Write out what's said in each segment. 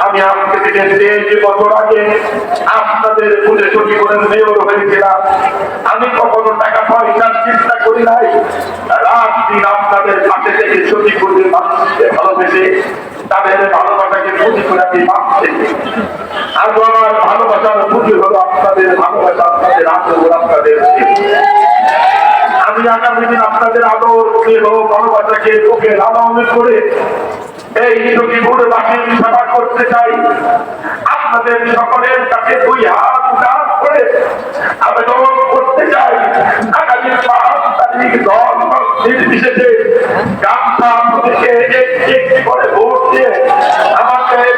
আমি আজকে থেকে দেড় বছর আগে আপনাদের বুঝে সচিবুরের মেয়র হয়েছিলাম। আমি কখনো টাকা পয়সার চিন্তা করি নাই। রাত দিন আপনাদের পাশে থেকে সচিবুরের মানুষকে ভালোবেসে তাদের ভালোবাসাকে পুঁজি করে আমি আমার ভালোবাসার পুঁজি হলো আপনাদের ভালোবাসা আপনাদের আগ্রহ আপনাদের আমি আগামী দিন আপনাদের আদর স্নেহ ভালোবাসাকে ওকে লালন করে এই সখীপুর বাসীর সেবা করতে চাই আপনাদের সকলের কাছে দুই হাত উঠান করে আবেদন করতে চাই আগামী পাঁচ তারিখ দল নির্বিশেষে গামছা প্রতীকে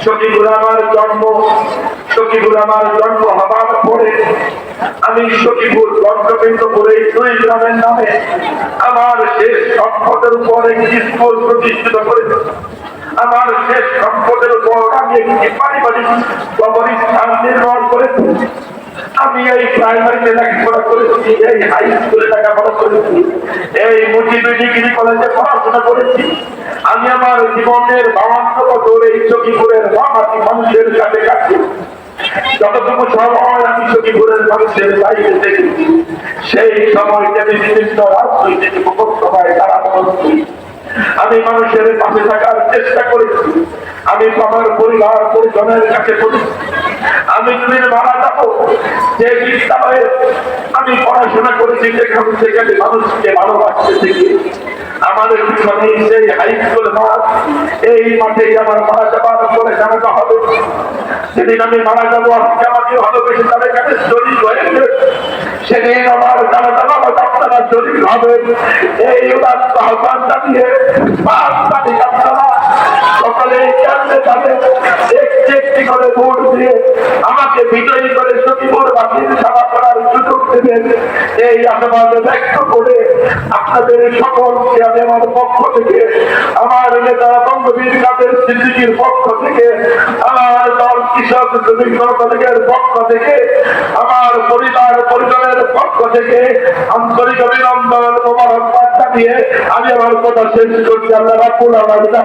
সখীগুল আমার জন্ম সখীগুল আমার জন্ম হবার পরে আমি সখীপুর গন্তব্য করে দুই গ্রামের নামে আমার শেষ সম্পদের উপর একটি স্কুল প্রতিষ্ঠিত করে আমার শেষ সম্পদের উপর আমি একটি পারিবারিক কবরস্থান নির্মাণ করেছি আমি এই প্রাইমারিতে লেখাপড়া করেছি, এই হাই স্কুলে লেখাপড়া করেছি, এই মুজিবি ডিগ্রি কলেজে পড়াশোনা করেছি। আমি আমার জীবনের বাবান্ন বছর এই চকিপুরের বাবাটি মানুষের কাছে কাটছি যতটুকু সময় আমি সখীপুরের মানুষের বাইরে দেখেছি, সেই সময়টা বিভিন্ন রাজনৈতিক উপসভায় তারা বলছি, আমি মানুষের পাশে থাকার চেষ্টা করেছি। আমি আমার পরিবার পরিজনের কাছে বলেছি আমি যদি মারা যাব যে বিদ্যালয়ে আমি পড়াশোনা করেছি যেখানে সেখানে মানুষকে ভালোবাসতে শিখি। আমাদের পিছনে সেই হাই স্কুল এই মাঠে আমার মারা যাবার পরে জানাতে হবে, সেদিন আমি মারা যাব ভালোবেসে হয়েছে। সেদিন আমার হবে। এই আমাকে বিজয়ী করে সচিবর বাতিল সেবা করার সুযোগ দেবেন। এই আশাবাদ ব্যক্ত করে আপনাদের সকলকে আমি আমার পক্ষ থেকে, আমার নেতা বঙ্গবীর কাদের সিদ্দিকির পক্ষ থেকে, আমার দল কৃষক শ্রমিক দলের পক্ষ থেকে, আমার পরিবার পরিজনের পক্ষ থেকে আন্তরিক অভিনন্দন মোবারকবাদ জানিয়ে আমি আমার কথা শেষ করছি আল্লাহ রাখুন আমার জন্য।